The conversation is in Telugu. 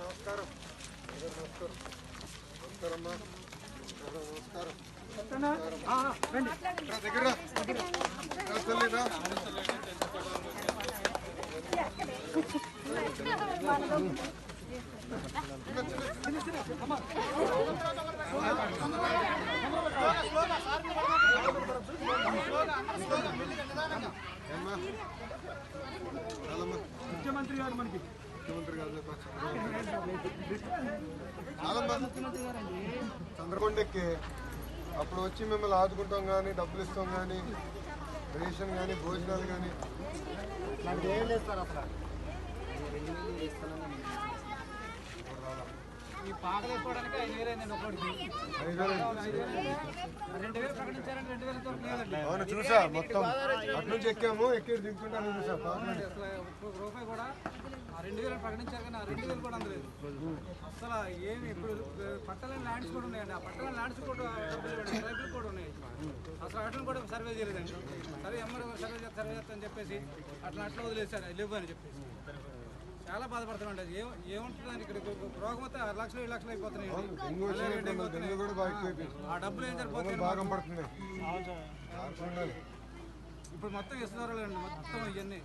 నమస్కారం. నమస్కారం. నమస్కారమ్మా. నమస్కారం. దగ్గర తల్లిరా ముఖ్యమంత్రి గారు మనకి. ముఖ్యమంత్రి గారు అప్పుడు వచ్చి మిమ్మల్ని ఆదుకుంటాం కానీ డబ్బులు ఇస్తాం కానీ రేషన్ కానీ భోజనాలు కానీ ఏం లేదు సార్ అసలు. ఈ పాకలు వేసుకోవడానికి ఐదు వేలు అయిందండి ఒకటికి రెండు వేలు ప్రకటించారంటే రెండు వేల వరకు లేదండి. అవును చూసా మొత్తం అటు నుంచి ఎక్కాము ఎక్కి చూసా రూపాయి కూడా రెండు వేలు ప్రకటించారు కానీ ఆ రెండు వేలు కూడా అందలేదు. అసలు ఏమి ఇప్పుడు పట్టలేని ల్యాండ్స్ కూడా ఉన్నాయండి. ఆ పట్టలేని ల్యాండ్స్ కూడా ట్రైబుల్ కూడా ఉన్నాయి. అసలు వాటిని కూడా సర్వే చేయలేదండి. సరే ఎమ్మరు సర్వే చేస్తా సర్వే చేస్తా అని చెప్పేసి అట్లా అట్లా వదిలేశారు. లేవు అని చెప్పేసి. చాలా బాధపడుతున్నాండి అది ఏం ఏముంటుందని ఇక్కడ? రోగం వస్తే ఆరు లక్షలు ఏడు లక్షలు అయిపోతున్నాయి. ఆ డబ్బులు ఏం ఉండాలి. ఇప్పుడు మొత్తం ఇస్తున్నారు మొత్తం ఇవన్నీ.